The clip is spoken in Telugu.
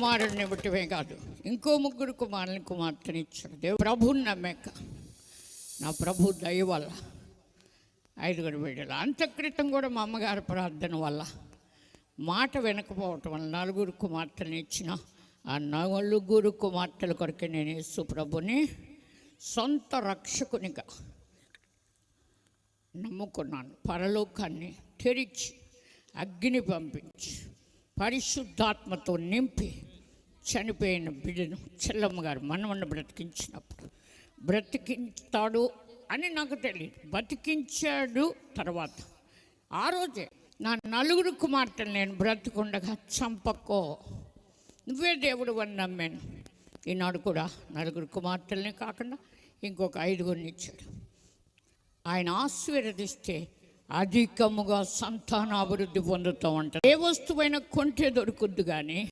కుమారుడిని ఇవ్వటమే కాదు. ఇంకో ముగ్గురు కుమారుని కుమార్తెని ఇచ్చాడు దేవుడు ప్రభుని నమ్మేక. నా ప్రభు దయ వల్ల ఐదుగురు బిడ్డలు. అంత క్రితం కూడా మా అమ్మగారి ప్రార్థన వల్ల మాట వినకపోవటం వల్ల నలుగురు కుమార్తెలు ఇచ్చిన ఆ నలుగురు కుమార్తెల కొరకే నేను యేసు ప్రభుని సొంత రక్షకునిగా నమ్ముకున్నాను. పరలోకాన్ని తెరిచి అగ్ని పంపించి పరిశుద్ధాత్మతో నింపి చనిపోయిన బిడ్డను చెల్లమ్మ గారు మనవన్న బ్రతికించినప్పుడు. బ్రతికిస్తాడు అని నాకు తెలియదు. బతికించాడు తర్వాత. ఆ రోజే నా నలుగురు కుమార్తెలు నేను బ్రతికుండగా చంపకో. నువ్వే దేవుడు అని నమ్మాను. ఈనాడు కూడా నలుగురు కుమార్తెలనే కాకుండా ఇంకొక ఐదుగురిని ఇచ్చాడు. ఆయన ఆశీర్వదిస్తే అధికముగా సంతానాభివృద్ధి పొందుతూ ఉంటారు ఏ వస్తువైనా కొంటే దొరుకుద్దు కానీ